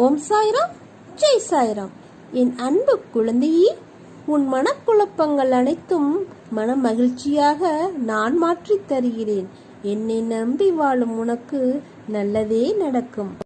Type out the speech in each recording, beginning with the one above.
ஓம் சாய்ராம் ஜெய் சாய்ராம். என் அன்பு குழந்தையே உன் மனக்குழப்பங்கள் அனைத்தும் மன மகிழ்ச்சியாக நான் மாற்றித் தருகிறேன். என்னை நம்பி வாழும் உனக்கு நல்லதே நடக்கும்.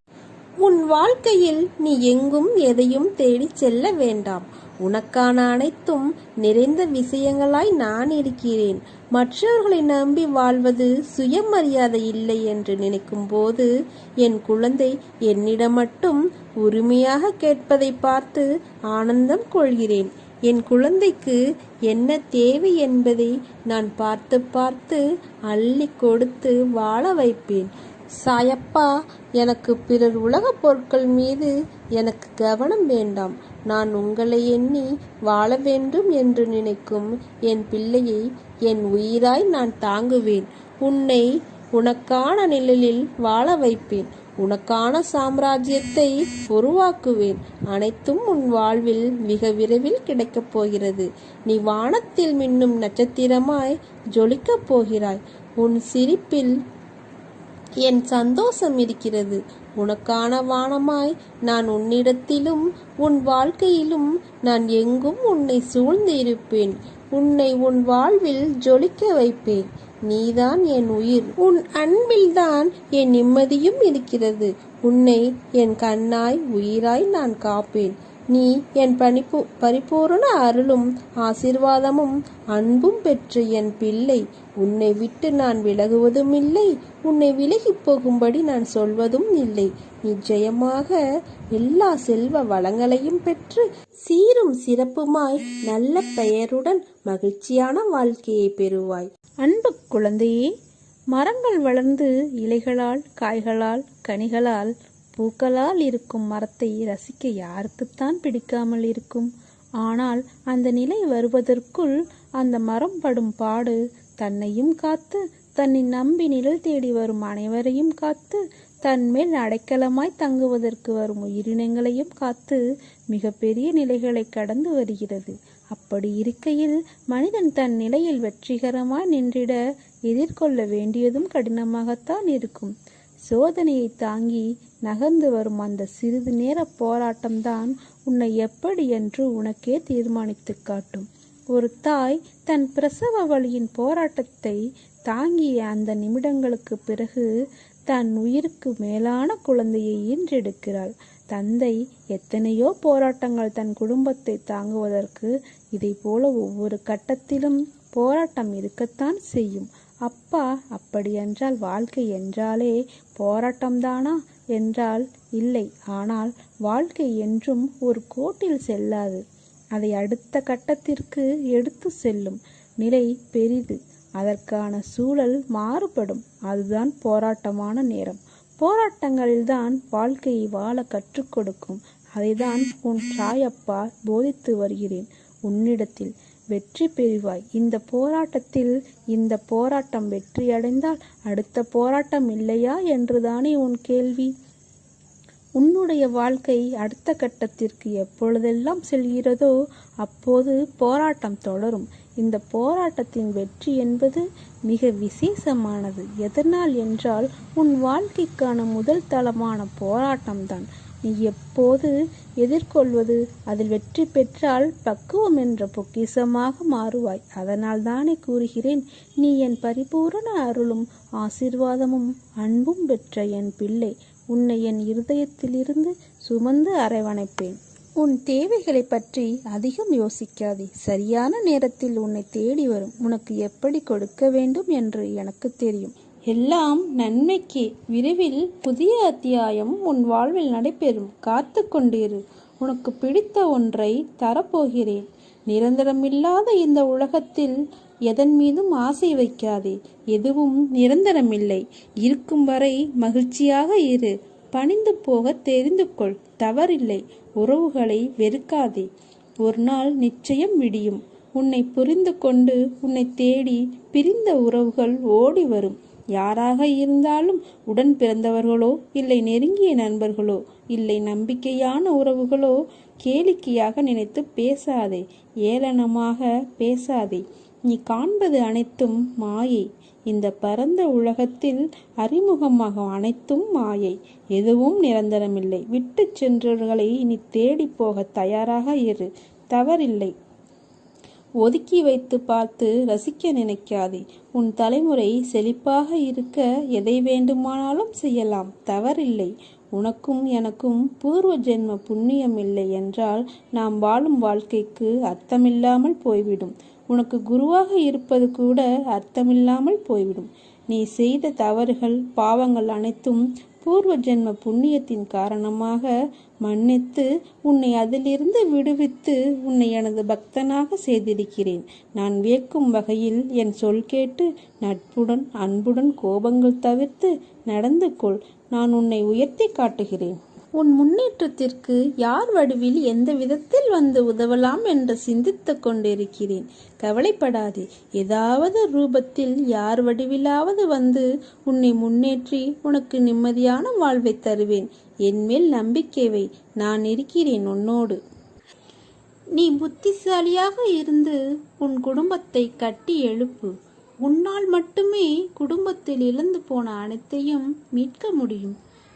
உன் வாழ்க்கையில் நீ எங்கும் எதையும் தேடிச் செல்ல வேண்டாம். உனக்கான அனைத்தும் நிறைந்த விஷயங்களாய் நான் இருக்கிறேன். மற்றவர்களை நம்பி வாழ்வது சுயமரியாதை இல்லை என்று நினைக்கும் போது என் குழந்தை என்னிடம் மட்டும் உரிமையாக கேட்பதை பார்த்து ஆனந்தம் கொள்கிறேன். என் குழந்தைக்கு என்ன தேவை என்பதை நான் பார்த்து பார்த்து அள்ளி கொடுத்து வாழ வைப்பேன். சாயப்பா எனக்கு பிறர் உலகப் பொருட்கள் மீது எனக்கு கவனம் வேண்டாம். நான் உங்களை எண்ணி வாழ வேண்டும் என்று நினைக்கும் என் பிள்ளையை என் உயிராய் நான் தாங்குவேன். உன்னை உனக்கான நிழலில் வாழ வைப்பேன். உனக்கான சாம்ராஜ்யத்தை உருவாக்குவேன். அனைத்தும் உன் வாழ்வில் மிக விரைவில் கிடைக்கப் போகிறது. நீ வானத்தில் மின்னும் நட்சத்திரமாய் ஜொலிக்கப் போகிறாய். உன் சிரிப்பில் என் சந்தோஷம் இருக்கிறது. உனக்கான வானமாய் நான் உன்னிடத்திலும் உன் வாழ்க்கையிலும் நான் எங்கும் உன்னை சூழ்ந்து இருப்பேன் உன்னை உன் வாழ்வில் ஜொலிக்க வைப்பேன். நீதான் என் உயிர். உன் அன்பில்தான் என் நிம்மதியும் இருக்கிறது. உன்னை என் கண்ணாய் உயிராய் நான் காப்பேன். நீ என் பணிப்பு பரிபூரண அருளும் ஆசிர்வாதமும் அன்பும் பெற்ற என் பிள்ளை. உன்னை விட்டு நான் விலகுவதும் இல்லை. உன்னை விலகி போகும்படி நான் சொல்வதும் இல்லை. நிச்சயமாக எல்லா செல்வ வளங்களையும் பெற்று சீரும் சிறப்புமாய் நல்ல பெயருடன் மகிழ்ச்சியான வாழ்க்கையை பெறுவாய். அன்பு குழந்தையே மரங்கள் வளர்ந்து இலைகளால் காய்களால் கனிகளால் பூக்களால் இருக்கும் மரத்தை ரசிக்க யாருக்குத்தான் பிடிக்காமல் இருக்கும்? ஆனால் அந்த நிலை வருவதற்குள் அந்த மரம் படும் பாடு தன்னையும் காத்து தன்னை நம்பி நிழல் தேடி வரும் அனைவரையும் காத்து தன்மேல் அடைக்கலமாய் தங்குவதற்கு வரும் உயிரினங்களையும் காத்து மிகப்பெரிய நிலைகளை கடந்து வருகிறது. அப்படி இருக்கையில் மனிதன் தன் நிலையில் வெற்றிகரமாய் நின்றிட எதிர்கொள்ள வேண்டியதும் கடினமாகத்தான் இருக்கும். சோதனையை தாங்கி நகர்ந்து வரும் அந்த சிறிது நேர போராட்டம்தான் உன்னை எப்படி என்று உனக்கே தீர்மானித்து காட்டும். ஒரு தாய் தன் பிரசவ வழியின் போராட்டத்தை தாங்கிய அந்த நிமிடங்களுக்கு பிறகு தன் உயிருக்கு மேலான குழந்தையை ஈன்றெடுக்கிறாள். தந்தை எத்தனையோ போராட்டங்கள் தன் குடும்பத்தை தாங்குவதற்கு இதை போல ஒவ்வொரு கட்டத்திலும் போராட்டம் இருக்கத்தான் செய்யும். அப்பா அப்படியென்றால் வாழ்க்கை என்றாலே போராட்டம்தானா? என்றால் இல்லை. ஆனால் வாழ்க்கை என்றும் ஒரு கோட்டில் செல்லாது. அதை அடுத்த கட்டத்திற்கு எடுத்து செல்லும் நிலை பெரிது. அதற்கான சூழல் மாறுபடும். அதுதான் போராட்டமான நேரம். போராட்டங்களில்தான் வாழ்க்கையை வாழ கற்றுக் கொடுக்கும். அதைதான் உன் சாயப்பா போதித்து வருகிறேன். உன்னிடத்தில் வெற்றி பெறுவாய். இந்த போராட்டத்தில் இந்த போராட்டம் வெற்றியடைந்தால் அடுத்த போராட்டம் இல்லையா என்றுதானே உன் கேள்வி. உன்னுடைய வாழ்க்கை அடுத்த கட்டத்திற்கு எப்பொழுதெல்லாம் செல்கிறதோ அப்போது போராட்டம் தொடரும். இந்த போராட்டத்தின் வெற்றி என்பது மிக விசேஷமானது. எதனால் என்றால் உன் வாழ்க்கைக்கான முதல் தளமான போராட்டம்தான். நீ எப்போது எதிர்கொள்வது? அதில் வெற்றி பெற்றால் பக்குவம் என்ற பொக்கிசமாக மாறுவாய். அதனால் தானே கூறுகிறேன் நீ என் பரிபூரண அருளும் ஆசிர்வாதமும் அன்பும் பெற்ற என் பிள்ளை. உன்னை என் இருதயத்திலிருந்து சுமந்து அரவணைப்பேன். உன் தேவைகளை பற்றி அதிகம் யோசிக்காதே. சரியான நேரத்தில் உன்னை தேடி வரும். உனக்கு எப்படி கொடுக்க வேண்டும் என்று எனக்கு தெரியும். எல்லாம் நன்மைக்கு. விரைவில் புதிய அத்தியாயம் உன் வாழ்வில் நடைபெறும். காத்து கொண்டிரு. உனக்கு பிடித்த ஒன்றை தரப்போகிறேன். நிரந்தரமில்லாத இந்த உலகத்தில் எதன் மீதும் ஆசை வைக்காதே. எதுவும் நிரந்தரமில்லை. இருக்கும் வரை மகிழ்ச்சியாக இரு. பணிந்து போக தெரிந்து கொள். தவறில்லை. உறவுகளை வெறுக்காதே. ஒரு நாள் நிச்சயம் விடியும். உன்னை புரிந்து கொண்டு உன்னை தேடி பிரிந்த உறவுகள் ஓடி வரும். யாராக இருந்தாலும் உடன் பிறந்தவர்களோ இல்லை நெருங்கிய நண்பர்களோ இல்லை நம்பிக்கையான உறவுகளோ கேளிக்கையாக நினைத்து பேசாதே ஏளனமாக பேசாதே. நீ காண்பது அனைத்தும் மாயை. இந்த பரந்த உலகத்தில் அறிமுகமாகும் அனைத்தும் மாயை. எதுவும் நிரந்தரமில்லை. விட்டுச் சென்றவர்களை நீ தேடிப் போக தயாராக இரு. தவறில்லை. ஒதுக்கி வைத்து பார்த்து ரசிக்க நினைக்காதே. உன் தலைமுறை செழிப்பாக இருக்க எதை வேண்டுமானாலும் செய்யலாம். தவறில்லை. உனக்கும் எனக்கும் பூர்வ ஜென்ம புண்ணியம் இல்லை என்றால் நாம் வாழும் வாழ்க்கைக்கு அர்த்தமில்லாமல் போய்விடும். உனக்கு குருவாக இருப்பது கூட அர்த்தமில்லாமல் போய்விடும். நீ செய்த தவறுகள் பாவங்கள் அனைத்தும் பூர்வ ஜென்ம புண்ணியத்தின் காரணமாக மன்னித்து உன்னை அதிலிருந்து விடுவித்து உன்னை எனது பக்தனாக செய்திருக்கிறேன். நான் வியக்கும் வகையில் என் சொல் கேட்டு நட்புடன் அன்புடன் கோபங்கள் தவிர்த்து நடந்து கொள். நான் உன்னை உயர்த்தி காட்டுகிறேன். உன் முன்னேற்றத்திற்கு யார் வடிவில் எந்த விதத்தில் வந்து உதவலாம் என்று சிந்தித்து கொண்டிருக்கிறேன். கவலைப்படாதே. ஏதாவது ரூபத்தில் யார் வடிவிலாவது வந்து உன்னை முன்னேற்றி உனக்கு நிம்மதியான வாழ்வை தருவேன். என்மேல் நம்பிக்கைவை நான் இருக்கிறேன் உன்னோடு. நீ புத்திசாலியாக இருந்து உன் குடும்பத்தை கட்டி எழுப்பு. உன்னால் மட்டுமே குடும்பத்தில் இழந்து போன அனைத்தையும் மீட்க முடியும்.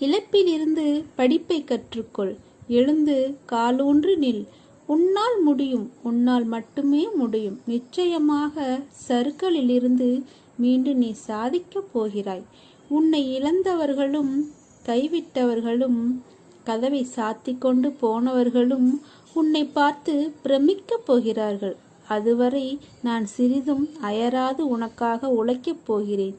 இழப்பிலிருந்து படிப்பை கற்றுக்கொள். எழுந்து காலூன்று நில். உன்னால் முடியும் உன்னால் மட்டுமே முடியும். நிச்சயமாக சருக்களிலிருந்து மீண்டும் நீ சாதிக்கப் போகிறாய். உன்னை இழந்தவர்களும் கைவிட்டவர்களும் கதவை சாத்தி கொண்டு போனவர்களும் உன்னை பார்த்து பிரமிக்கப் போகிறார்கள். அதுவரை நான் சிறிதும் அயராது உனக்காக உழைக்கப் போகிறேன்.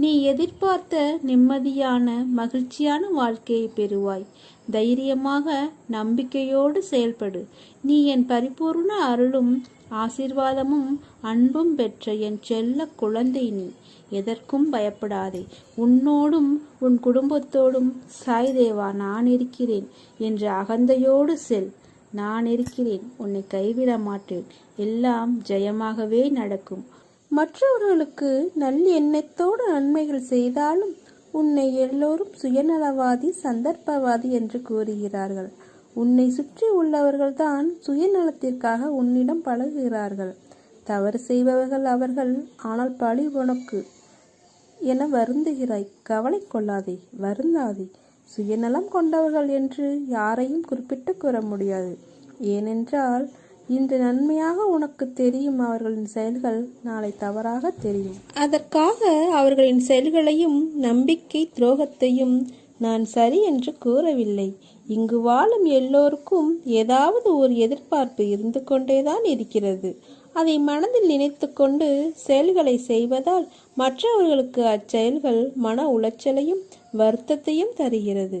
நீ எதிர்பார்த்த நிம்மதியான மகிழ்ச்சியான வாழ்க்கையை பெறுவாய். தைரியமாக நம்பிக்கையோடு செயல்படு. நீ என் பரிபூர்ண அருளும் ஆசீர்வாதமும் அன்பும் பெற்ற என் செல்ல குழந்தை நீ. எதற்கும் பயப்படாதே. உன்னோடும் உன் குடும்பத்தோடும் சாய் தேவா நான் இருக்கிறேன். என்ற அகந்தையோடு செல். நான் இருக்கிறேன். உன்னை கைவிட மாட்டேன். எல்லாம் ஜெயமாகவே நடக்கும். மற்றவர்களுக்கு நல் எண்ணத்தோடு நன்மைகள் செய்தாலும் உன்னை எல்லோரும் சுயநலவாதி சந்தர்ப்பவாதி என்று கூறுகிறார்கள். உன்னை சுற்றி உள்ளவர்கள்தான் சுயநலத்திற்காக உன்னிடம் பழகுகிறார்கள். தவறு செய்பவர்கள் அவர்கள் ஆனால் பழி உனக்கு என வருந்துகிறாய். கவலை கொள்ளாதே வருந்தாதே. சுயநலம் கொண்டவர்கள் என்று யாரையும் குறிப்பிட்டு கூற முடியாது. ஏனென்றால் இன்று நன்மையாக உனக்கு தெரியும் அவர்களின் செயல்கள் நாளை தவறாக தெரியும். அதற்காக அவர்களின் செயல்களையும் நம்பிக்கை துரோகத்தையும் நான் சரி என்று கூறவில்லை. இங்கு வாழும் எல்லோருக்கும் ஏதாவது ஒரு எதிர்பார்ப்பு இருந்து கொண்டேதான் இருக்கிறது. அதை மனதில் நினைத்துக்கொண்டு செயல்களை செய்வதால் மற்றவர்களுக்கு அச்செயல்கள் மன உளைச்சலையும் வருத்தத்தையும் தருகிறது.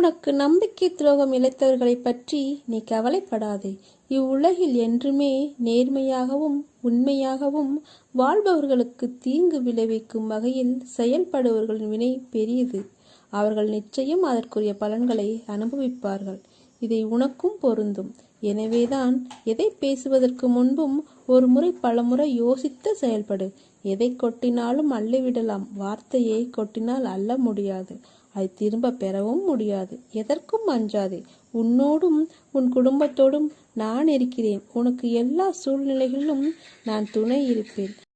உனக்கு நம்பிக்கை துரோகம் இழைத்தவர்களை பற்றி நீ கவலைப்படாதே. இவ்வுலகில் என்றுமே நேர்மையாகவும் உண்மையாகவும் வாழ்பவர்களுக்கு தீங்கு விளைவிக்கும் வகையில் செயல்படுபவர்களின் வினை பெரியது. அவர்கள் நிச்சயம் அதற்குரிய பலன்களை அனுபவிப்பார்கள். இதை உனக்கும் பொருந்தும். எனவேதான் எதை பேசுவதற்கு முன்பும் ஒரு முறை பலமுறை யோசித்து செயல்படு. எதை கொட்டினாலும் அள்ளிவிடலாம். வார்த்தையை கொட்டினால் அள்ள முடியாது. அதை திரும்ப பெறவும் முடியாது. எதற்கும் அஞ்சாதே. உன்னோடும் உன் குடும்பத்தோடும் நான் இருக்கிறேன். உனக்கு எல்லா சூழ்நிலைகளிலும் நான் துணை இருப்பேன்.